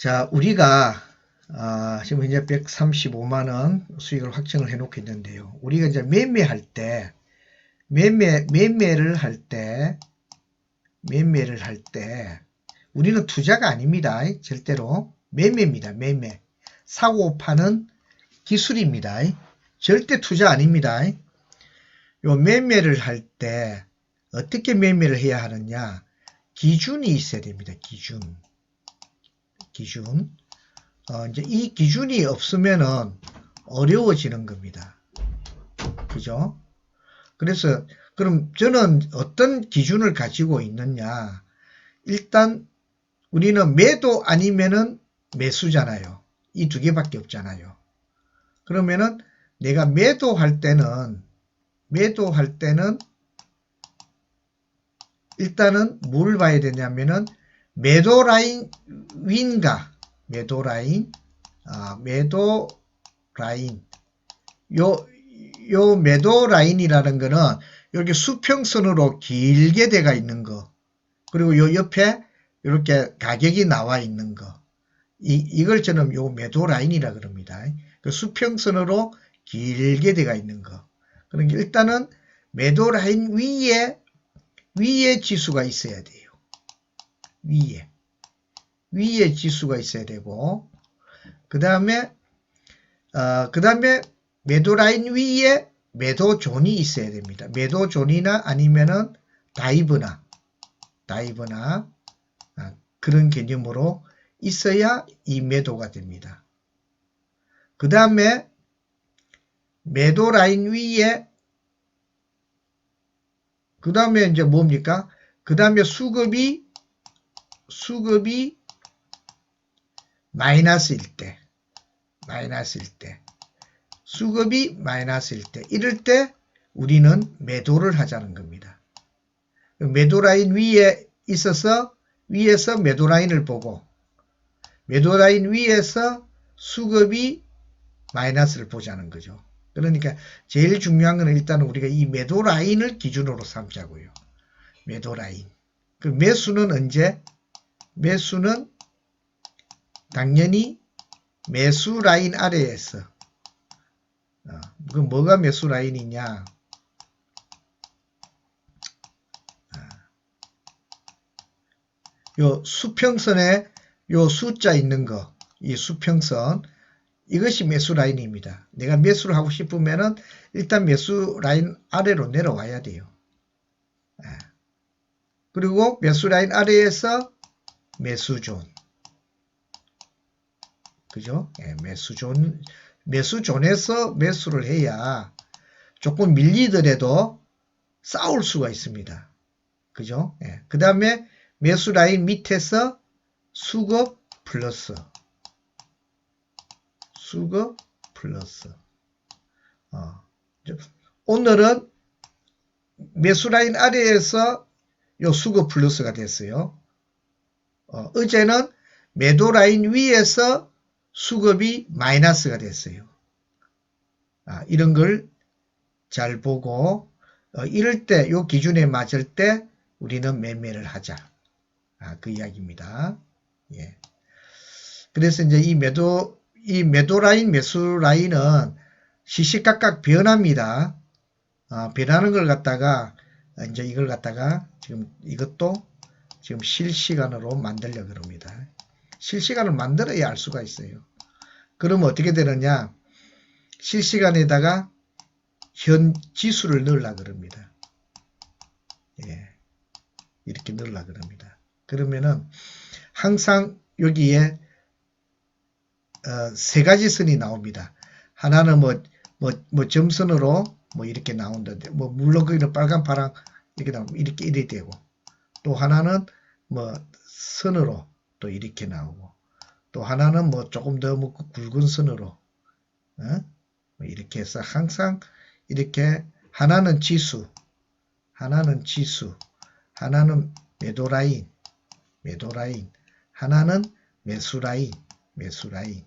자, 우리가 아, 지금 이제 135만 원 수익을 확정을 해 놓고 있는데요. 우리가 이제 매매할 때 매매 매매를 할 때 매매를 할 때 우리는 투자가 아닙니다. 절대로 매매입니다. 매매. 사고 파는 기술입니다. 절대 투자 아닙니다. 요 매매를 할 때 어떻게 매매를 해야 하느냐? 기준이 있어야 됩니다. 기준. 기준. 어, 이제 이 기준이 없으면은 어려워지는 겁니다. 그죠? 그래서 그럼 저는 어떤 기준을 가지고 있느냐? 일단 우리는 매도 아니면은 매수잖아요. 이 두 개밖에 없잖아요. 그러면은 내가 매도할 때는 매도할 때는 일단은 뭘 봐야 되냐면은 매도 라인 윈가 매도 라인 아 매도 라인 요 요 매도 라인이라는 거는 여기 수평선으로 길게 돼가 있는 거 그리고 요 옆에 이렇게 가격이 나와 있는 거 이, 이걸 저는 요 매도 라인이라 그럽니다. 그 수평선으로 길게 돼가 있는 거. 그러니까 일단은 매도 라인 위에 위에 지수가 있어야 돼요. 위에 위에 지수가 있어야 되고 그 다음에 어, 그 다음에 매도 라인 위에 매도 존이 있어야 됩니다. 매도 존이나 아니면은 다이브나 다이브나 아, 그런 개념으로 있어야 이 매도가 됩니다. 그 다음에 매도 라인 위에 그 다음에 이제 뭡니까? 그 다음에 수급이 수급이 마이너스일 때 마이너스일 때 수급이 마이너스일 때 이럴 때 우리는 매도를 하자는 겁니다. 매도 라인 위에 있어서 위에서 매도 라인을 보고 매도 라인 위에서 수급이 마이너스를 보자는 거죠. 그러니까 제일 중요한 거는 일단 우리가 이 매도 라인을 기준으로 삼자고요. 매도 라인. 그 매수는 언제? 매수는 당연히 매수 라인 아래에서 어, 그 뭐가 매수 라인이냐? 아. 요 수평선에 요 숫자 있는 거, 이 수평선 이것이 매수 라인입니다. 내가 매수를 하고 싶으면은 일단 매수 라인 아래로 내려와야 돼요. 예. 그리고 매수 라인 아래에서 매수존. 그죠? 예, 매수존, 매수존에서 매수를 해야 조금 밀리더라도 싸울 수가 있습니다. 그죠? 예. 그 다음에 매수 라인 밑에서 수급 플러스. 수급 플러스. 어. 오늘은 매수 라인 아래에서 요 수급 플러스가 됐어요. 어, 어제는 매도 라인 위에서 수급이 마이너스가 됐어요. 아, 이런 걸 잘 보고 어, 이럴 때 요 기준에 맞을 때 우리는 매매를 하자. 아, 그 이야기입니다. 예. 그래서 이제 이 매도 이 매도 라인, 매수 라인은 시시각각 변합니다. 어, 변하는 걸 갖다가 이제 이걸 갖다가 지금 이것도 지금 실시간으로 만들려 그럽니다. 실시간을 만들어야 알 수가 있어요. 그러면 어떻게 되느냐? 실시간에다가 현 지수를 넣으려 그럽니다. 예. 이렇게 넣으려 그럽니다. 그러면은 항상 여기에 어, 세 가지 선이 나옵니다. 하나는 뭐, 뭐, 뭐 점선으로 뭐 이렇게 나온다데, 뭐 물론 거기는 빨간, 파랑 이렇게 나오고 이렇게 이렇게 되고 또 하나는 뭐 선으로 또 이렇게 나오고 또 하나는 뭐 조금 더 뭐 굵은 선으로 어? 뭐 이렇게 해서 항상 이렇게 하나는 지수, 하나는 지수, 하나는 매도 라인, 매도 라인, 하나는 매수 라인, 매수 라인.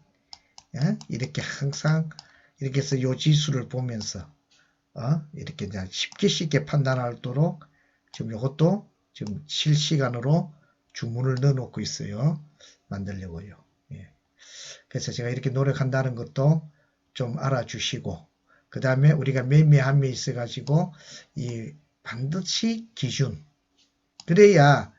예? 이렇게 항상 이렇게 해서 요 지수를 보면서 어? 이렇게 이제 쉽게 쉽게 판단하도록 지금 이것도 지금 실시간으로 주문을 넣어 놓고 있어요. 만들려고요. 그래서 제가 이렇게 노력한다는 것도 좀 알아주시고, 그 다음에 우리가 매매함에 있어 가지고, 이 반드시 기준. 그래야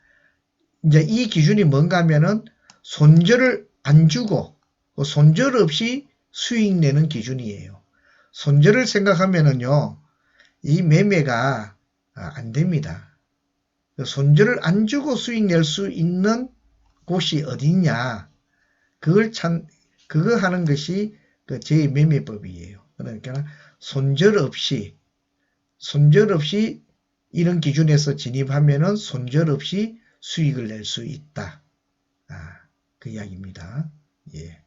이제 이 기준이 뭔가 하면은 손절을 안 주고 그 손절 없이 수익 내는 기준이에요. 손절을 생각하면은요, 이 매매가 아, 안 됩니다. 그 손절을 안 주고 수익 낼 수 있는 곳이 어디냐? 그걸 참, 그거 하는 것이 그 제 매매법이에요. 그러니까 손절 없이, 손절 없이 이런 기준에서 진입하면은 손절 없이 수익을 낼 수 있다. 아, 그 이야기입니다. 예.